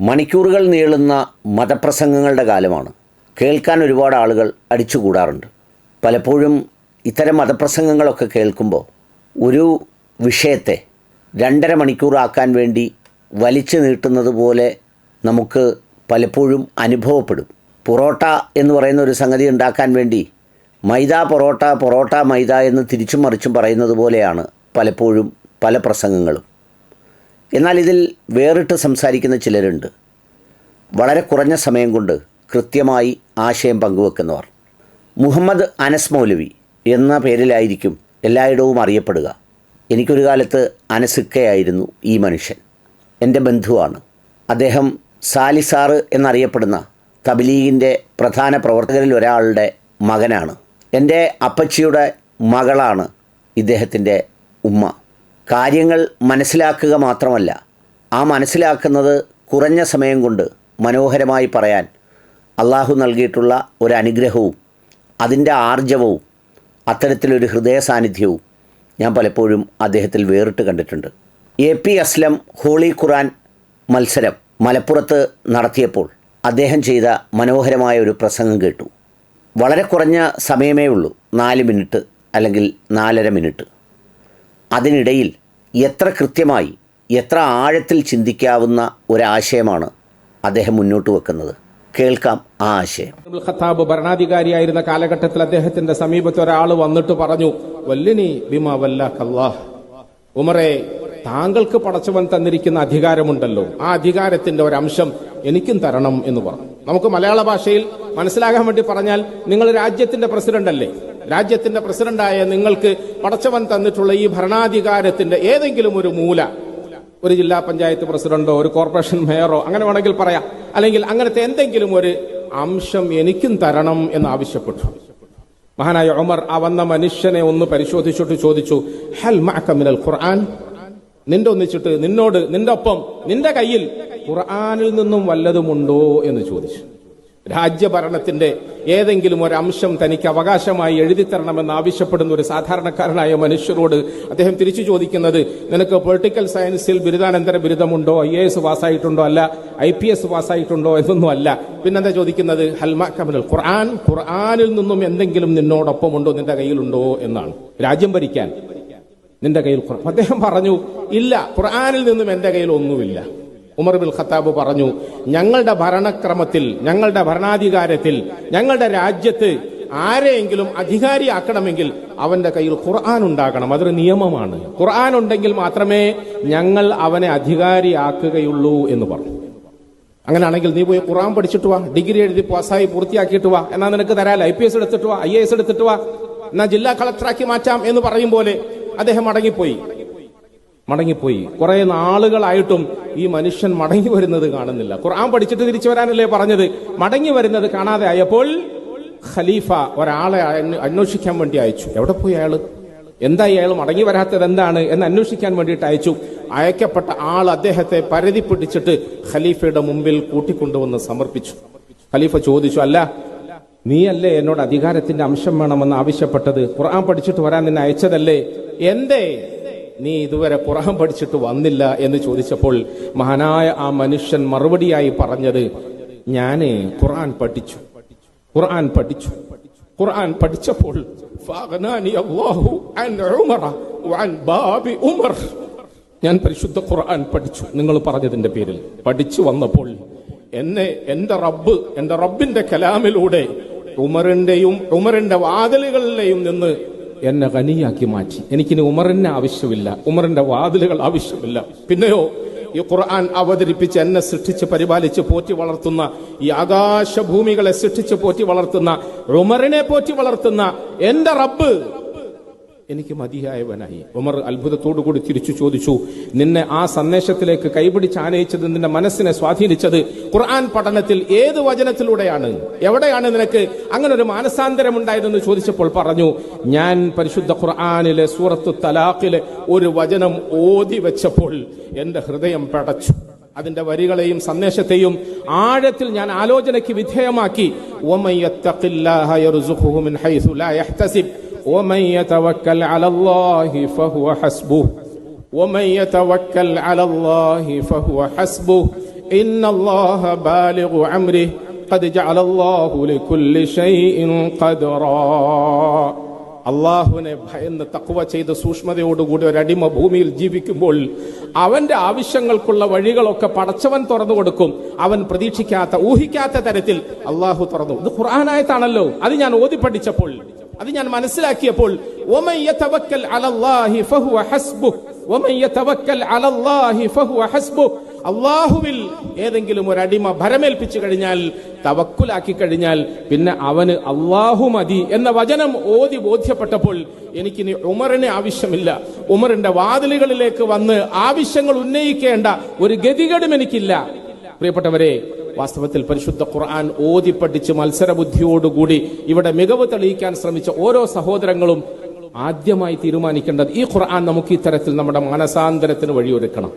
മണിക്കൂറുകൾ നീളുന്ന മതപ്രസംഗങ്ങളുടെ കാലമാണ്. കേൾക്കാൻ ഒരുപാട് ആളുകൾ അടിച്ചുകൂടാറുണ്ട്. പലപ്പോഴും ഇത്തരം മതപ്രസംഗങ്ങളൊക്കെ കേൾക്കുമ്പോൾ ഒരു വിഷയത്തെ രണ്ടര മണിക്കൂറാക്കാൻ വേണ്ടി വലിച്ചു നീട്ടുന്നത് പോലെ നമുക്ക് പലപ്പോഴും അനുഭവപ്പെടും. പൊറോട്ട എന്ന് പറയുന്ന ഒരു സംഗതി ഉണ്ടാക്കാൻ വേണ്ടി മൈദ പൊറോട്ട പൊറോട്ട മൈദ എന്ന് തിരിച്ചും മറിച്ചും പറയുന്നത് പോലെയാണ് പലപ്പോഴും പല പ്രസംഗങ്ങളും. എന്നാൽ ഇതിൽ വേറിട്ട് സംസാരിക്കുന്ന ചിലരുണ്ട്. വളരെ കുറഞ്ഞ സമയം കൊണ്ട് കൃത്യമായി ആശയം പങ്കുവെക്കുന്നവർ. മുഹമ്മദ് അനസ് മൗലവി എന്ന പേരിലായിരിക്കും എല്ലായിടവും അറിയപ്പെടുക. എനിക്കൊരു കാലത്ത് അനസിക്കയായിരുന്നു ഈ മനുഷ്യൻ. എന്റെ ബന്ധുവാണ്. അദ്ദേഹം സാലിസാറ് എന്നറിയപ്പെടുന്ന തബിലീഗിന്റെ പ്രധാന പ്രവർത്തകരിൽ ഒരാളുടെ മകനാണ്. എന്റെ അപ്പച്ചിയുടെ മകളാണ് ഇദ്ദേഹത്തിന്റെ ഉമ്മ. കാര്യങ്ങൾ മനസ്സിലാക്കുക മാത്രമല്ല ആ മനസ്സിലാക്കുന്നത് കുറഞ്ഞ സമയം കൊണ്ട് മനോഹരമായി പറയാൻ അള്ളാഹു നൽകിയിട്ടുള്ള ഒരു അനുഗ്രഹവും അതിന്റെ ആർജവവും അത്തരത്തിലൊരു ഹൃദയ സാന്നിധ്യവും ഞാൻ പലപ്പോഴും അദ്ദേഹത്തിൽ വേറിട്ട് കണ്ടിട്ടുണ്ട്. A P Aslam holy Quran മത്സരം മലപ്പുറത്ത് നടത്തിയപ്പോൾ അദ്ദേഹം ചെയ്ത മനോഹരമായ ഒരു പ്രസംഗം കേട്ടു. വളരെ കുറഞ്ഞ സമയമേ ഉള്ളൂ നാല് മിനിറ്റ് അല്ലെങ്കിൽ നാലര മിനിറ്റ്. അതിനിടയിൽ എത്ര കൃത്യമായി എത്ര ആഴത്തിൽ ചിന്തിക്കാവുന്ന ഒരാശയമാണ് അദ്ദേഹം മുന്നോട്ട് വെക്കുന്നത്. കേൾക്കാം ആ ആശയം. ഖത്താബ് ഭരണാധികാരിയായിരുന്ന കാലഘട്ടത്തിൽ അദ്ദേഹത്തിന്റെ സമീപത്ത് ഒരാൾ വന്നിട്ട് പറഞ്ഞു ബിമ ഉമറെ താങ്കൾക്ക് പടച്ചവൻ തന്നിരിക്കുന്ന അധികാരമുണ്ടല്ലോ. ആ അധികാരത്തിന്റെ ഒരു അംശം എനിക്കും തരണം എന്ന് പറഞ്ഞു. നമുക്ക് മലയാള ഭാഷയിൽ മനസ്സിലാകാൻ വേണ്ടി പറഞ്ഞാൽ നിങ്ങൾ രാജ്യത്തിന്റെ പ്രസിഡന്റ് അല്ലേ? രാജ്യത്തിന്റെ പ്രസിഡന്റായ നിങ്ങൾക്ക് പടച്ചവൻ തന്നിട്ടുള്ള ഈ ഭരണാധികാരത്തിന്റെ ഏതെങ്കിലും ഒരു മൂല ഒരു ജില്ലാ പഞ്ചായത്ത് പ്രസിഡന്റോ ഒരു കോർപ്പറേഷൻ മേയറോ അങ്ങനെ വേണമെങ്കിൽ പറയാം. അല്ലെങ്കിൽ അങ്ങനത്തെ എന്തെങ്കിലും ഒരു അംശം എനിക്കും തരണം എന്ന് ആവശ്യപ്പെട്ടു. മഹാനായ ഒമർ ആ വന്ന മനുഷ്യനെ ഒന്ന് പരിശോധിച്ചിട്ട് ചോദിച്ചു ഹൽ മിനൽ ഖുർആൻ? നിന്റെ ഒന്നിച്ചിട്ട് നിന്നോട് നിന്റെ ഒപ്പം നിന്റെ കയ്യിൽ ഖുർആനിൽ നിന്നും വല്ലതുമുണ്ടോ എന്ന് ചോദിച്ചു. രാജ്യഭരണത്തിന്റെ ഏതെങ്കിലും ഒരു അംശം തനിക്ക് അവകാശമായി എഴുതി തരണമെന്ന് ആവശ്യപ്പെടുന്ന ഒരു സാധാരണക്കാരനായ മനുഷ്യരോട് അദ്ദേഹം തിരിച്ചു ചോദിക്കുന്നത് നിനക്ക് പൊളിറ്റിക്കൽ സയൻസിൽ ബിരുദാനന്തര ബിരുദമുണ്ടോ? ഐ എ എസ് പാസ്സായിട്ടുണ്ടോ അല്ല? ഐ പി എസ് പാസ്സായിട്ടുണ്ടോ എന്നൊന്നും അല്ല. പിന്നെന്താ ചോദിക്കുന്നത്? ഹൽമ കമൽ ഖുർആൻ ഖുർആാനിൽ നിന്നും എന്തെങ്കിലും നിന്നോടൊപ്പമുണ്ടോ? നിന്റെ കയ്യിലുണ്ടോ? എന്നാണ്. രാജ്യം ഭരിക്കാൻ നിന്റെ കയ്യിൽ ഖുർആൻ. അദ്ദേഹം പറഞ്ഞു ഇല്ല ഖുർആാനിൽ നിന്നും എന്റെ കയ്യിൽ ഒന്നുമില്ല. ഉമർ ബിൻ ഖത്താബ് പറഞ്ഞു ഞങ്ങളുടെ ഭരണക്രമത്തിൽ ഞങ്ങളുടെ ഭരണാധികാരത്തിൽ ഞങ്ങളുടെ രാജ്യത്ത് ആരെയെങ്കിലും അധികാരിയാക്കണമെങ്കിൽ അവന്റെ കയ്യിൽ ഖുർആൻ ഉണ്ടാകണം. അതൊരു നിയമമാണ്. ഖുർആൻ ഉണ്ടെങ്കിൽ മാത്രമേ ഞങ്ങൾ അവനെ അധികാരിയാക്കുകയുള്ളൂ എന്ന് പറഞ്ഞു. അങ്ങനെയാണെങ്കിൽ നീ പോയി ഖുർആൻ പഠിച്ചിട്ട് വാ ഡിഗ്രി എഴുതി പാസ്സായി പൂർത്തിയാക്കിയിട്ട് വാ. എന്നാ നിനക്ക് തരാല ഐ പി എസ് എടുത്തിട്ട് വാ ഐ എസ് എടുത്തിട്ട് വാ. എന്നാ ജില്ലാ കളക്ടറാക്കി മാറ്റാം എന്ന് പറയും പോലെ അദ്ദേഹം മടങ്ങിപ്പോയി. മടങ്ങിപ്പോയി. കുറെ നാളുകളായിട്ടും ഈ മനുഷ്യൻ മടങ്ങി വരുന്നത് കാണുന്നില്ല. ഖുർആൻ പഠിച്ചിട്ട് തിരിച്ചു വരാനല്ലേ പറഞ്ഞത്? മടങ്ങി വരുന്നത് കാണാതെ ആയപ്പോൾ ഖലീഫ ഒരാളെ അന്വേഷിക്കാൻ വേണ്ടി അയച്ചു. എവിടെ പോയി അയാൾ? എന്താ അയാൾ മടങ്ങി വരാത്തത് എന്താണ് എന്ന് അന്വേഷിക്കാൻ വേണ്ടിയിട്ട് അയച്ചു. അയക്കപ്പെട്ട ആൾ അദ്ദേഹത്തെ പരതി പിടിച്ചിട്ട് ഖലീഫയുടെ മുമ്പിൽ കൂട്ടിക്കൊണ്ടുവന്ന് സമർപ്പിച്ചു. ഖലീഫ ചോദിച്ചു അല്ല നീയല്ലേ എന്നോട് അധികാരത്തിന്റെ അംശം വേണമെന്ന് ആവശ്യപ്പെട്ടത്? ഖുർആൻ പഠിച്ചിട്ട് വരാൻ നിന്നെ അയച്ചതല്ലേ? എന്തേ? നീ ഇതുവരെ ഖുർആൻ പഠിച്ചിട്ട് വന്നില്ല എന്ന് ചോദിച്ചപ്പോൾ മഹാനായ ആ മനുഷ്യൻ മറുപടിയായി പറഞ്ഞത് ഞാൻ ഖുർആൻ പഠിച്ചു ഖുർആൻ പഠിച്ചു ഖുർആൻ പഠിച്ചപ്പോൾ ഞാൻ പരിശുദ്ധ ഖുർആൻ പഠിച്ചു. നിങ്ങൾ പറഞ്ഞതിന്റെ പേരിൽ പഠിച്ചു വന്നപ്പോൾ എന്നെ എന്റെ റബ്ബ് എന്റെ റബ്ബിന്റെ കലാമിലൂടെ ഉമറിന്റെയും ഉമറിന്റെ വാതിലുകളിലെയും നിന്ന് എന്നെ ഖനിയാക്കി മാറ്റി. എനിക്കിനി ഉമറിനെ ആവശ്യമില്ല. ഉമറിന്റെ വാതിലുകൾ ആവശ്യമില്ല. പിന്നെയോ ഈ ഖുർആൻ അവതരിപ്പിച്ച് എന്നെ സൃഷ്ടിച്ച് പരിപാലിച്ച് പോറ്റി വളർത്തുന്ന ഈ ആകാശഭൂമികളെ സൃഷ്ടിച്ച് പോറ്റി വളർത്തുന്ന ഉമറിനെ പോറ്റി വളർത്തുന്ന എന്റെ റബ്ബ് എനിക്ക് മതിയായവനായി. ഉമർ അത്ഭുതത്തോടു കൂടി തിരിച്ചു ചോദിച്ചു നിന്നെ ആ സന്ദേശത്തിലേക്ക് കൈപിടിച്ച് ആനയിച്ചത് നിന്റെ മനസ്സിനെ സ്വാധീനിച്ചത് ഖുർആൻ പഠനത്തിൽ ഏത് വചനത്തിലൂടെയാണ്? എവിടെയാണ് നിനക്ക് അങ്ങനെ ഒരു മാനസാന്തരം ഉണ്ടായതെന്ന് ചോദിച്ചപ്പോൾ പറഞ്ഞു ഞാൻ പരിശുദ്ധ ഖുർആാനിലെ സൂറത്ത് തലാഖിലെ ഒരു വചനം ഓതി വെച്ചപ്പോൾ എന്റെ ഹൃദയം പടച്ചു. അതിന്റെ വരികളെയും സന്ദേശത്തെയും ആഴത്തിൽ ഞാൻ ആലോചനയ്ക്ക് വിധേയമാക്കി. "വമൻ യത്തഖില്ലാഹ യർസുഖുഹു മിൻ ഹൈസു ലാ യഹ്തസിബ് ومن يتوكل على الله فهو حسبه ومن يتوكل على الله فهو حسبه إن الله بالغ أمره قد جعل الله لكل شيء قدرا അള്ളാഹുവിനെ ഭയന്ന് തക്കുവ ചെയ്ത് സൂക്ഷ്മതയോടുകൂടി ഒരടിമ ഭൂമിയിൽ ജീവിക്കുമ്പോൾ അവന്റെ ആവശ്യങ്ങൾക്കുള്ള വഴികളൊക്കെ പടച്ചവൻ തുറന്നു കൊടുക്കും അവൻ പ്രതീക്ഷിക്കാത്ത ഊഹിക്കാത്ത തരത്തിൽ അള്ളാഹു തുറന്നു ഇത് ഖുർആനായത്താണല്ലോ അത് ഞാൻ ഓതി പഠിച്ചപ്പോൾ അത് ഞാൻ മനസ്സിലാക്കിയപ്പോൾ. അള്ളാഹുവിൽ ഏതെങ്കിലും ഒരു അടിമ ഭരമേൽപ്പിച്ചു കഴിഞ്ഞാൽ തവക്കുലാക്കി കഴിഞ്ഞാൽ പിന്നെ അവന് അള്ളാഹു മതി എന്ന വചനം ഓതി ബോധ്യപ്പെട്ടപ്പോൾ എനിക്കിനി ഉമറിന് ആവശ്യമില്ല ഉമറിന്റെ വാതിലുകളിലേക്ക് വന്ന് ആവശ്യങ്ങൾ ഉന്നയിക്കേണ്ട ഒരു ഗതികേടും എനിക്കില്ല പ്രിയപ്പെട്ടവരെ വാസ്തവത്തിൽ പരിശുദ്ധ ഖുർആൻ ഓതി പഠിച്ച് മത്സരബുദ്ധിയോടുകൂടി ഇവിടെ മികവ് തെളിയിക്കാൻ ശ്രമിച്ച ഓരോ സഹോദരങ്ങളും ആദ്യമായി തീരുമാനിക്കേണ്ടത് ഈ ഖുർആൻ നമുക്ക് ഇത്തരത്തിൽ നമ്മുടെ മനസാന്തരത്തിന് വഴിയൊരുക്കണം.